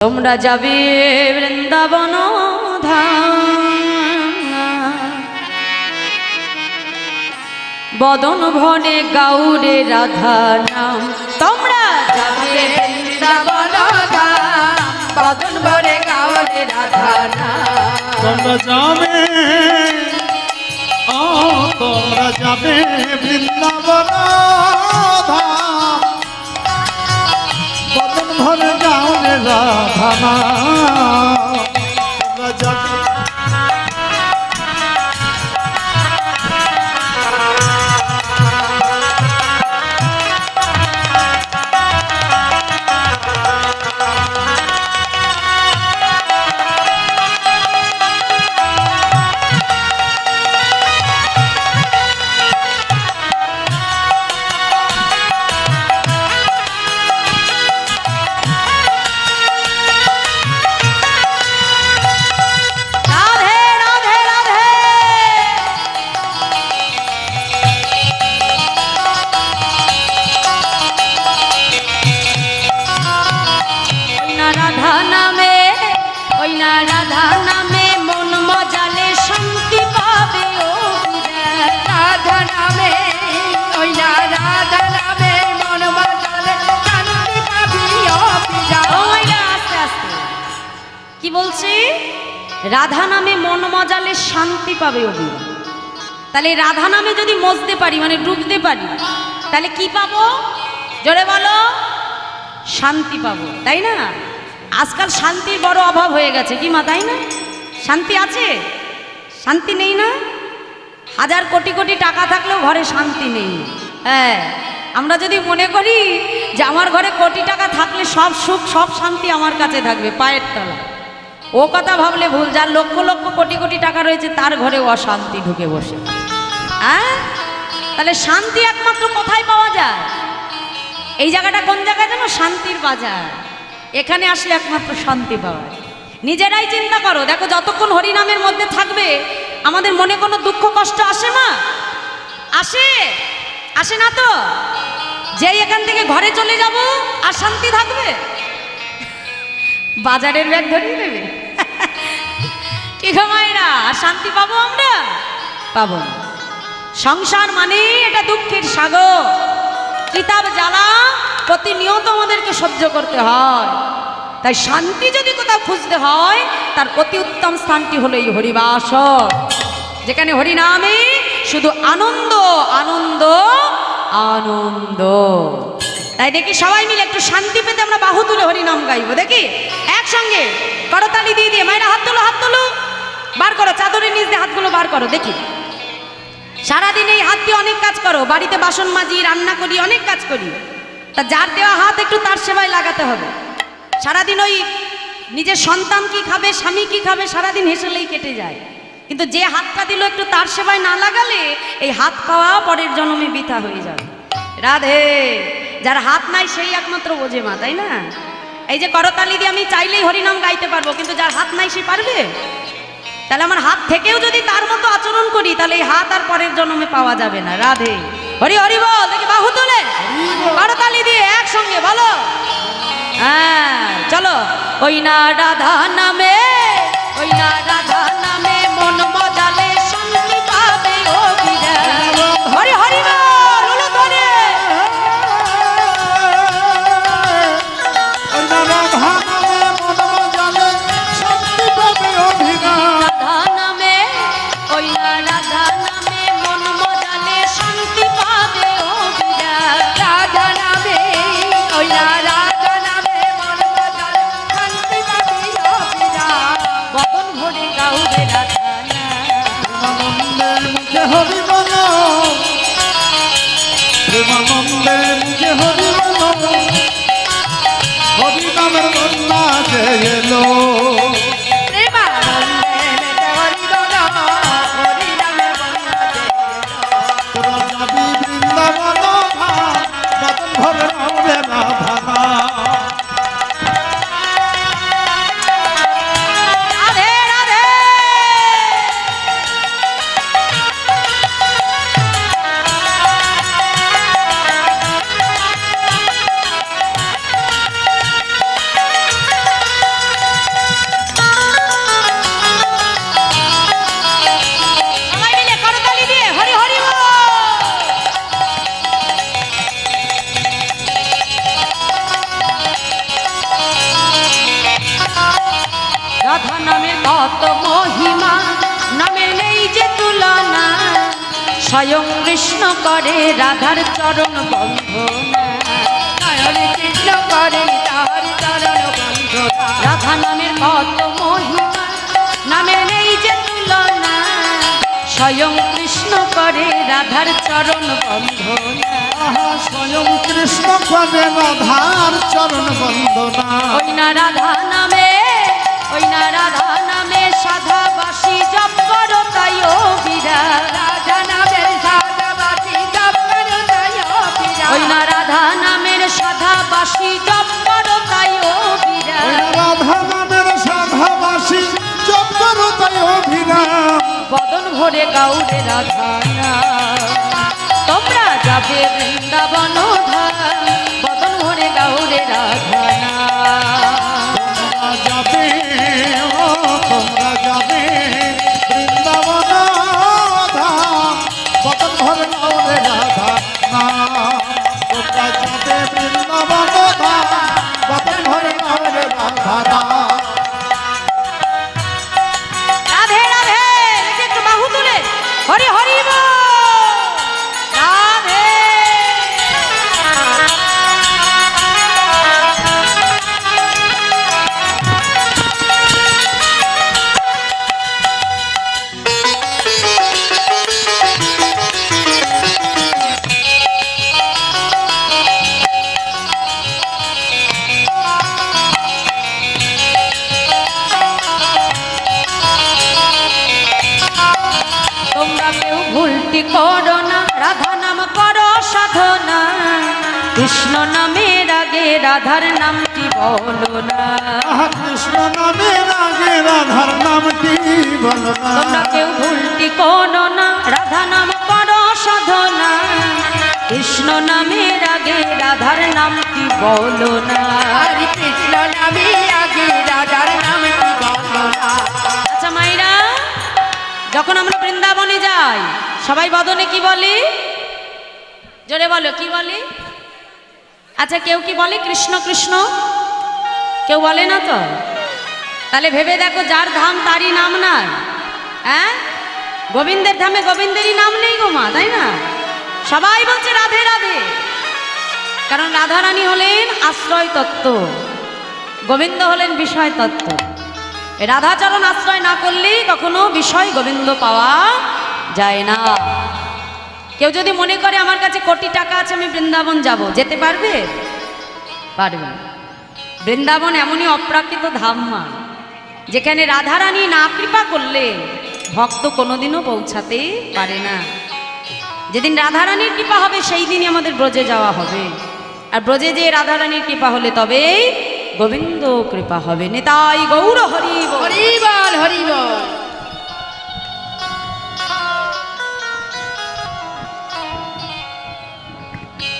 তোমরা যাবে বৃন্দাবন বদন ভনে গাউরে রাধা নাম। তোমরা যাবে বৃন্দাবন বদন ভরে গাউরে রাধা নাম। তোমরা যাবে ও তোমরা যাবে বৃন্দাবন Bye. বলছি, রাধা নামে মন মজালে শান্তি পাবে অবি তাহলে রাধা নামে যদি মজতে পারি মানে ডুবতে পারি, তাহলে কি পাবো? জোরে বলো, শান্তি পাবো, তাই না? আজকাল শান্তির বড় অভাব হয়ে গেছে, কি মা, তাই না? শান্তি আছে? শান্তি নেই না? হাজার কোটি কোটি টাকা থাকলেও ঘরে শান্তি নেই। হ্যাঁ আমরা যদি মনে করি যে আমার ঘরে কোটি টাকা থাকলে সব সুখ, সব শান্তি আমার কাছে থাকবে, পায়ের তলা ও কথা ভাবলে ভুল, যার লক্ষ লক্ষ কোটি কোটি টাকা রয়েছে, তার ঘরে অশান্তি ঢুকে বসে। হ্যাঁ তাহলে শান্তি একমাত্র কোথায় পাওয়া যায়? এই জায়গাটা কোন জায়গা জানো শান্তির বাজার। এখানে আসলে একমাত্র শান্তি পাওয়া যায়। নিজেরাই চিন্তা করো, দেখো যতক্ষণ হরিনামের মধ্যে থাকবে, আমাদের মনে কোনো দুঃখ কষ্ট আসে না? আসে? আসে না তো? যেই এখান থেকে ঘরে চলে যাব, আর শান্তি থাকবে? বাজারের ব্যাগ ধরিয়ে দেবে? কি ঘুমায়রা আর শান্তি পাবো আমরা? পাবো না। সংসার মানে এটা দুঃখের সাগর। কিতাব জ্বালা প্রতিনিয়ত আমাদেরকে সহ্য করতে হয়। তাই শান্তি যদি কোথাও খুঁজতে হয়, তার অতি উত্তম স্থানটি হলো এই হরিবাস যেখানে হরিনামে শুধু আনন্দ আনন্দ আনন্দ। তাই দেখি সবাই মিলে একটু শান্তি পেতে আমরা বাহু তুলে হরিনাম গাইবো। দেখি? একসঙ্গে। করতালি দিয়ে দিয়ে। মায়েরা হাত তোলো হাত তোলো। বার করো, চাদরের নিচ দিয়ে হাতগুলো বার করো, দেখি। সারাদিন এই হাত দিয়ে অনেক কাজ করো, বাড়িতে বাসন মাজি, রান্না করি, অনেক কাজ করি। তা যার দেওয়া হাত একটু তার সেবায় লাগাতে হবে। সারাদিন ওই নিজের সন্তান কি খাবে, স্বামী কি খাবে, সারাদিন হেসেলেই কেটে যায়। কিন্তু যে হাতটা দিল একটু তার সেবায় না লাগালে, এই হাত পাওয়া পরের জন্মে বৃথা হয়ে যাবে। রাধে, যার হাত নাই সেই একমাত্র বোঝে মা, তাই না? এই যে করতালি দিয়ে আমি চাইলেই হরিনাম গাইতে পারব, কিন্তু যার হাত নাই সে পারবে? তাহলে আমার হাত থেকেও যদি তার মতো আচরণ করি, তাহলে এই হাত আর পরের জন্মে পাওয়া যাবে না। রাধে। হরি হরি বল, দেখি বাহু তোলে। করতালি দিয়ে একসঙ্গে, বলো। হ্যাঁ চলো। ওই না রাধা নামে, ওই না রাধা প্রেমানন্দে মুখে হরি বল হরি নামের বন্যা যে এলো। স্বয়ং কৃষ্ণ করে রাধার চরণ বন্ধনা কৃষ্ণ করে তাহার চরণ বন্ধনা রাধা নামের কত মহিমা নামের নেই যে তুলনা। স্বয়ং কৃষ্ণ করে রাধার চরণ বন্ধনা স্বয়ং কৃষ্ণ করে রাধার চরণ বন্দনা ওই না রাধা নামে ওই না রাধা নামে সাধা বাসি জপ করো তাই ও বিরাট রাধা জপ করো তাই রাধা নামের সাধাবাসী জপ করো তাই অভিরাম। বদন ভরে গাউরে রাধা তোমরা যাবে বৃন্দাবন ধাম বদন ভরে গাউরে রাধা। যাবে তোমরা যাবে। রাধার নামটি বলো না। কৃষ্ণ নামের আগে রাধার নামটি বলো না। তোমরা কেউ ভুলটি করো না। রাধা নাম করো সাধনা। কৃষ্ণ নামের আগে রাধার নামটি বলো না। কৃষ্ণ নামে আগে রাধার নামটি বন্দনা আচ্ছা মাইরা যখন আমরা বৃন্দাবনে যাই সবাই বদনে কি বলি? জোরে বলো কি বলি? আচ্ছা কেউ কি বলে কৃষ্ণ কৃষ্ণ? কেউ বলে না তো? তাহলে ভেবে দেখো যার ধাম তারই নাম নাই। হ্যাঁ? গোবিন্দের ধামে গোবিন্দেরই নাম নেই গো মা, তাই না? সবাই বলছে রাধে রাধে। কারণ রাধারানী হলেন আশ্রয় তত্ত্ব। গোবিন্দ হলেন বিষয় তত্ত্ব। রাধাচরণ আশ্রয় না করলেই কখনো বিষয় গোবিন্দ পাওয়া যায় না। কেউ যদি মনে করে আমার কাছে কোটি টাকা আছে, আমি বৃন্দাবন যাব। যেতে পারবে? পারবে বৃন্দাবন এমনই অপ্রাকৃত ধাম মা যেখানে রাধারানী না কৃপা করলে ভক্ত কোনোদিনও পৌঁছাতে পারে না। যেদিন রাধারানীর কৃপা হবে, সেই দিনই আমাদের ব্রজে যাওয়া হবে। আর ব্রজে যে রাধারানীর কৃপা হলে তবে গোবিন্দ কৃপা হবে। নেতাই গৌর হরি বল। হরি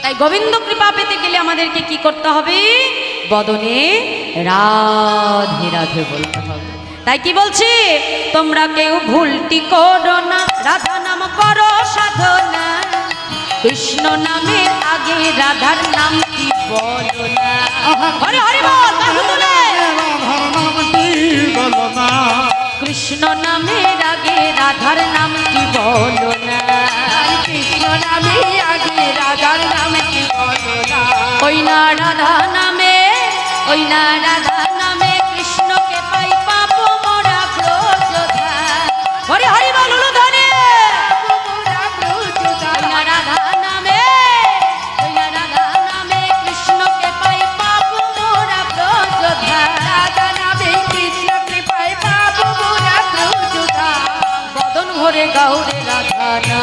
তাই গোবিন্দ কৃপা পেতে গেলে আমাদেরকে কি করতে হবে? বদনে রাধে রাধে বলতে হবে। তাই কি বলছি? তোমরা কেউ ভুলটি করো না। রাধা নাম করো সাধনা। কৃষ্ণ নামে আগে রাধার নামটি বলো না? হরে হরে বল কৃষ্ণ নামের আগে রাধার নামটি বলো না? নামে আগে রাধার বন্দনা ওই না রাধা নামে ওই না রাধা নামে কৃষ্ণকে পাই পাবো মোরা ব্রজধা হরি হরি বল ধরে মোরা ব্রজধা। রাধা নামে ওই না রাধা নামে কৃষ্ণকে পাই পাবো মোরা ব্রজধা রাধা নামে কৃষ্ণ কৃপায় পাবো মোরা ব্রজধা। বদন ভরে গাউরে রাধা না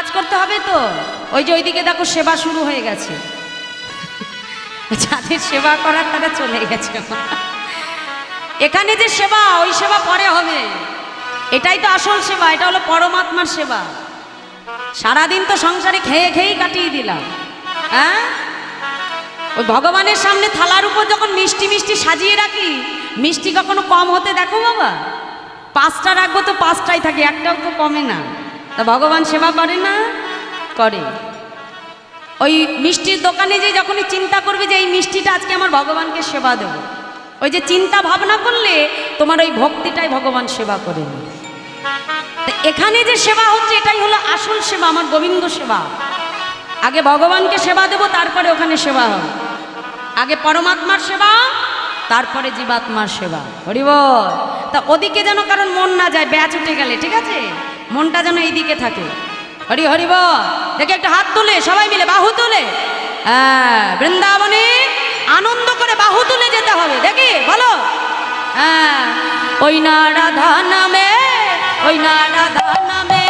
কাজ করতে হবে তো। ওই যে ওইদিকে দেখো সেবা শুরু হয়ে গেছে। যাদের সেবা করার তারা চলে গেছে। এখানে যে সেবা, ওই সেবা পরে হবে। এটাই তো আসল সেবা, এটা হলো পরমাত্মার সেবা। সারাদিন তো সংসারে খেয়ে খেয়েই কাটিয়ে দিলাম। হ্যাঁ? ওই ভগবানের সামনে থালার উপর যখন মিষ্টি মিষ্টি সাজিয়ে রাখি, মিষ্টি কখনো কম হতে দেখো বাবা। পাঁচটা রাখব তো পাঁচটাই থাকে, একটাও তো কমে না। তা ভগবান সেবা করে না? করে। ওই মিষ্টির দোকানে যে যখনই চিন্তা করবে যে এই মিষ্টিটা আজকে আমার ভগবানকে সেবা দেব, ওই যে চিন্তা ভাবনা করলে তোমার ওই ভক্তিটাই ভগবান সেবা করে এখানে যে সেবা হচ্ছে, এটাই হলো আসল সেবা, আমার গোবিন্দ সেবা। আগে ভগবানকে সেবা দেব, তারপরে ওখানে সেবা হবে। আগে পরমাত্মার সেবা, তারপরে জীবাত্মার সেবা। হরিব তা ওদিকে যেন কারণ মন না যায়, ব্যাচ উঠে গেলে, ঠিক আছে? মনটা যেন এইদিকে থাকে। হরি হরি দেখে একটা হাত তুলে, সবাই মিলে বাহু তুলে। হ্যাঁ বৃন্দাবনে আনন্দ করে বাহু তুলে যেতে হবে। দেখি, বলো। হ্যাঁ ওই না রাধা নামে, ওই না রাধা নামে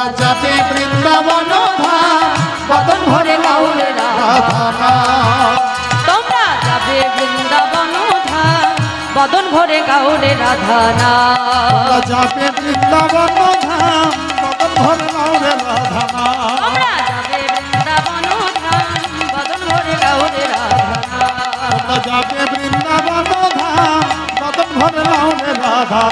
তোমরা যাবে বৃন্দাবন বদন ভরে রাধা তোমরা যাবে বৃন্দাবন বদন ভরে গাউরে রাধা না যাবে বৃন্দাবন ধাম বদন ভরে নাও রে রাধা তোমরা যাবে বৃন্দাবন ধাম বদন ভরে গাউরে রাধা না তোমরা যাবে বৃন্দাবন ধাম বদন ভরে নাও রে রাধা